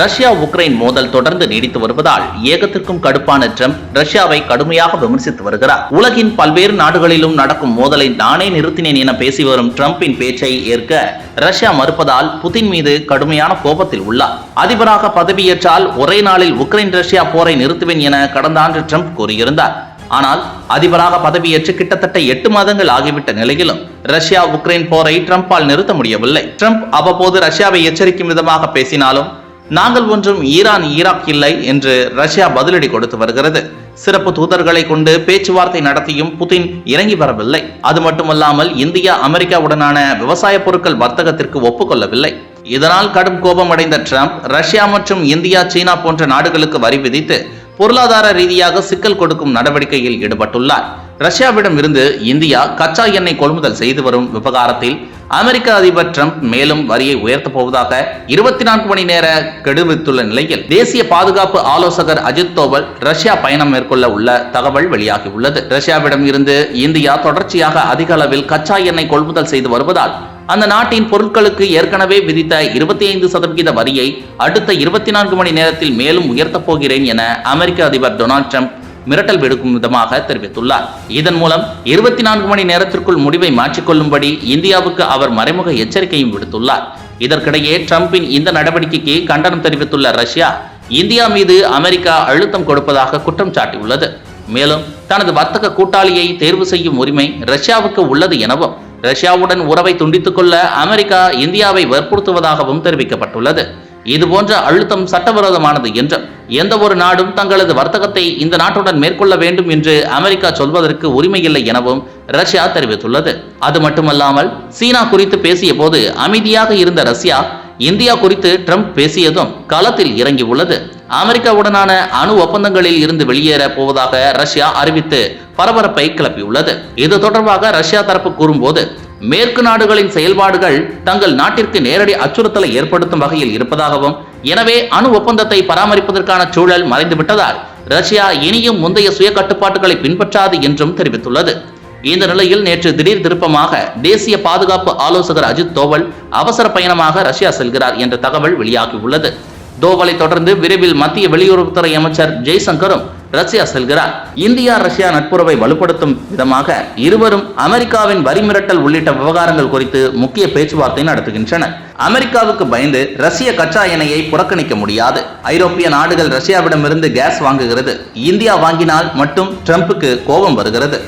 Russia Ukraine மோதல் தொடர்ந்து நீடித்து வருவதால் ஏகத்திற்கும் கடுப்பான ட்ரம்ப் ரஷ்யாவை கடுமையாக விமர்சித்து வருகிறார். உலகின் பல்வேறு நாடுகளிலும் நடக்கும் மோதலை நானே நிறுத்தினேன் என பேசி வரும் ட்ரம்பின் பேச்சை ஏற்க ரஷ்யா மறுப்பதால் புதின் மீது கடுமையான கோபத்தில் உள்ளார். அதிபராக பதவியேற்றால் ஒரே நாளில் உக்ரைன் ரஷ்யா போரை நிறுத்துவேன் என கடந்த ஆண்டு ட்ரம்ப் கூறியிருந்தார். ஆனால் அதிபராக பதவியேற்று கிட்டத்தட்ட எட்டு மாதங்கள் ஆகிவிட்ட நிலையிலும் ரஷ்யா உக்ரைன் போரை ட்ரம்பால் நிறுத்த முடியவில்லை. ட்ரம்ப் அவ்வப்போது ரஷ்யாவை எச்சரிக்கும் விதமாக பேசினாலும் நாங்கள் ஒன்றும் ஈரான் ஈராக் இல்லை என்று ரஷ்யா பதிலடி கொடுத்து வருகிறது. சிறப்பு தூதர்களை கொண்டு பேச்சுவார்த்தை நடத்தியும் புதின் இறங்கி வரவில்லை. அது மட்டுமல்லாமல் இந்தியா அமெரிக்காவுடனான விவசாய பொருட்கள் வர்த்தகத்திற்கு ஒப்புக்கொள்ளவில்லை. இதனால் கடும் கோபம் அடைந்த ட்ரம்ப் ரஷ்யா மற்றும் இந்தியா சீனா போன்ற நாடுகளுக்கு வரி விதித்து பொருளாதார ரீதியாக சிக்கல் கொடுக்கும் நடவடிக்கையில் ஈடுபட்டுள்ளார். ரஷ்யாவிடம் இருந்து இந்தியா கச்சா எண்ணெய் கொள்முதல் செய்து வரும் விவகாரத்தில் அமெரிக்க அதிபர் ட்ரம்ப் மேலும் வரியை உயர்த்தப் போவதாக இருபத்தி நான்கு மணி நேர கெடுவித்துள்ள நிலையில் தேசிய பாதுகாப்பு ஆலோசகர் அஜித் தோவல் ரஷ்யா பயணம் மேற்கொள்ள உள்ள தகவல் வெளியாகியுள்ளது. ரஷ்யாவிடம் இருந்து இந்தியா தொடர்ச்சியாக அதிக அளவில் கச்சா எண்ணெய் கொள்முதல் செய்து வருவதால் அந்த நாட்டின் பொருட்களுக்கு ஏற்கனவே விதித்த இருபத்தி ஐந்து சதவிகித வரியை அடுத்த இருபத்தி நான்கு மணி நேரத்தில் மேலும் உயர்த்தப் போகிறேன் என அமெரிக்க அதிபர் டொனால்ட் ட்ரம்ப் மிரட்டல் விடுக்கும் விதமாக தெரிவித்துள்ளார். இதன் மூலம் இருபத்தி நான்கு மணி நேரத்திற்குள் முடிவை மாற்றிக்கொள்ளும்படி இந்தியாவுக்கு அவர் மறைமுக எச்சரிக்கையும் விடுத்துள்ளார். இதற்கிடையே டிரம்பின் இந்த நடவடிக்கைக்கு கண்டனம் தெரிவித்துள்ள ரஷ்யா இந்தியா மீது அமெரிக்கா அழுத்தம் கொடுப்பதாக குற்றம் சாட்டியுள்ளது. மேலும் தனது வர்த்தக கூட்டாளியை தேர்வு செய்யும் உரிமை ரஷ்யாவுக்கு உள்ளது எனவும் ரஷ்யாவுடன் உறவை துண்டித்துக் கொள்ள அமெரிக்கா இந்தியாவை வற்புறுத்துவதாகவும் தெரிவிக்கப்பட்டுள்ளது. இது போன்ற அழுத்தம் சட்டவிரோதமானது என்றும் எந்த ஒரு நாடும் தங்களது வர்த்தகத்தை இந்த நாட்டுடன் மேற்கொள்ள வேண்டும் என்று அமெரிக்கா சொல்வதற்கு உரிமையில்லை எனவும் ரஷ்யா தெரிவித்துள்ளது. அது மட்டுமல்லாமல் சீனா குறித்து பேசிய போது அமைதியாக இருந்த ரஷ்யா இந்தியா குறித்து ட்ரம்ப் பேசியதும் களத்தில் இறங்கி உள்ளது அமெரிக்காவுடனான அணு ஒப்பந்தங்களில் இருந்து வெளியேற போவதாக ரஷ்யா அறிவித்து பரபரப்பை கிளப்பியுள்ளது. இது தொடர்பாக ரஷ்யா தரப்பு கூறும்போது மேற்கு நாடுகளின் செயல்பாடுகள் தங்கள் நாட்டிற்கு நேரடி அச்சுறுத்தலை ஏற்படுத்தும் வகையில் இருப்பதாகவும் எனவே அணு ஒப்பந்தத்தை பராமரிப்பதற்கான சூழல் மறைந்துவிட்டதால் ரஷ்யா இனியும் முந்தைய சுய கட்டுப்பாட்டுகளை பின்பற்றாது என்றும் தெரிவித்துள்ளது. இந்த நிலையில் நேற்று திடீர் திருப்பமாக தேசிய பாதுகாப்பு ஆலோசகர் அஜித் தோவல் அவசர பயணமாக ரஷ்யா செல்கிறார் என்ற தகவல் வெளியாகியுள்ளது. தோவலை தொடர்ந்து விரைவில் மத்திய வெளியுறவுத்துறை அமைச்சர் ஜெய்சங்கரும் ரஷ்யா செல்கிறார். இந்தியா ரஷ்யா நட்புறவை வலுப்படுத்தும் விதமாக இருவரும் அமெரிக்காவின் வரி மிரட்டல் உள்ளிட்ட விவகாரங்கள் குறித்து முக்கிய பேச்சுவார்த்தை நடத்துகின்றனர். அமெரிக்காவுக்கு பயந்து ரஷ்ய கச்சா எண்ணெயை புறக்கணிக்க முடியாது. ஐரோப்பிய நாடுகள் ரஷ்யாவிடமிருந்து கேஸ் வாங்குகிறது. இந்தியா வாங்கினால் மட்டும் ட்ரம்ப்புக்கு கோபம் வருகிறது.